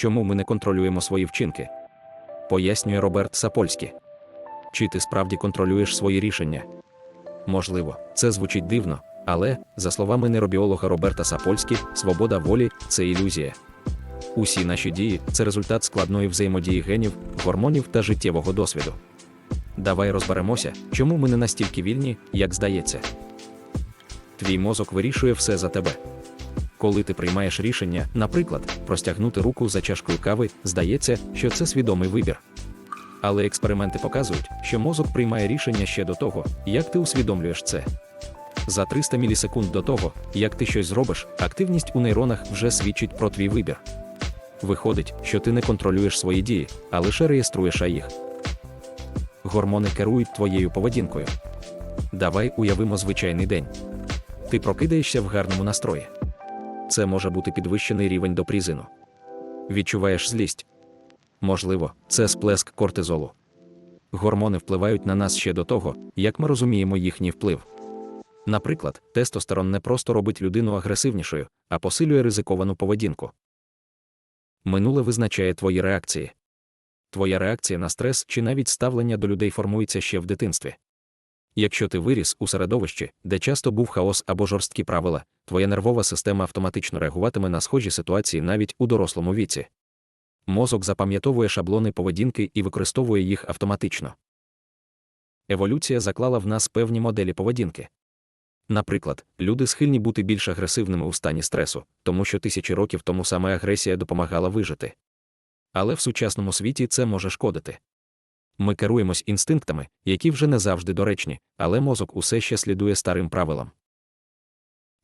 чому ми не контролюємо свої вчинки. Пояснює Роберт Сапольський. Чи ти справді контролюєш свої рішення? Можливо, це звучить дивно, але, за словами нейробіолога Роберта Сапольські, свобода волі це ілюзія. Усі наші дії це результат складної взаємодії генів, гормонів та життєвого досвіду. Давай розберемося, чому ми не настільки вільні, як здається. Твій мозок вирішує все за тебе. Коли ти приймаєш рішення, наприклад, простягнути руку за чашкою кави, здається, що це свідомий вибір. Але експерименти показують, що мозок приймає рішення ще до того, як ти усвідомлюєш це. За 300 мілісекунд до того, як ти щось зробиш, активність у нейронах вже свідчить про твій вибір. Виходить, що ти не контролюєш свої дії, а лише реєструєш їх. Гормони керують твоєю поведінкою. Давай уявимо звичайний день. Ти прокидаєшся в гарному настрої. Це може бути підвищений рівень допрізину. Відчуваєш злість. Можливо, це сплеск кортизолу. Гормони впливають на нас ще до того, як ми розуміємо їхній вплив. Наприклад, тестостерон не просто робить людину агресивнішою, а посилює ризиковану поведінку. Минуле визначає твої реакції. Твоя реакція на стрес чи навіть ставлення до людей формується ще в дитинстві. Якщо ти виріс у середовищі, де часто був хаос або жорсткі правила, твоя нервова система автоматично реагуватиме на схожі ситуації навіть у дорослому віці. Мозок запам'ятовує шаблони поведінки і використовує їх автоматично. Еволюція заклала в нас певні моделі поведінки. Наприклад, люди схильні бути більш агресивними у стані стресу, тому що тисячі років тому саме агресія допомагала вижити. Але в сучасному світі це може шкодити. Ми керуємось інстинктами, які вже не завжди доречні, але мозок усе ще слідує старим правилам.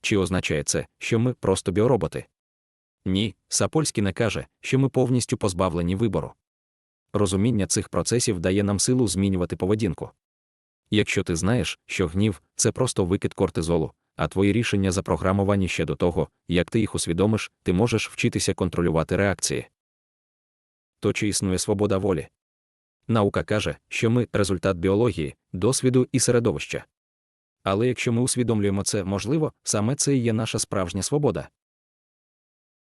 Чи означає це, що ми просто біороботи? Ні, Сапольський не каже, що ми повністю позбавлені вибору. Розуміння цих процесів дає нам силу змінювати поведінку. Якщо ти знаєш, що гнів це просто викид кортизолу, а твої рішення запрограмовані ще до того, як ти їх усвідомиш, ти можеш вчитися контролювати реакції. То чи існує свобода волі? Наука каже, що ми результат біології, досвіду і середовища. Але якщо ми усвідомлюємо це можливо, саме це і є наша справжня свобода.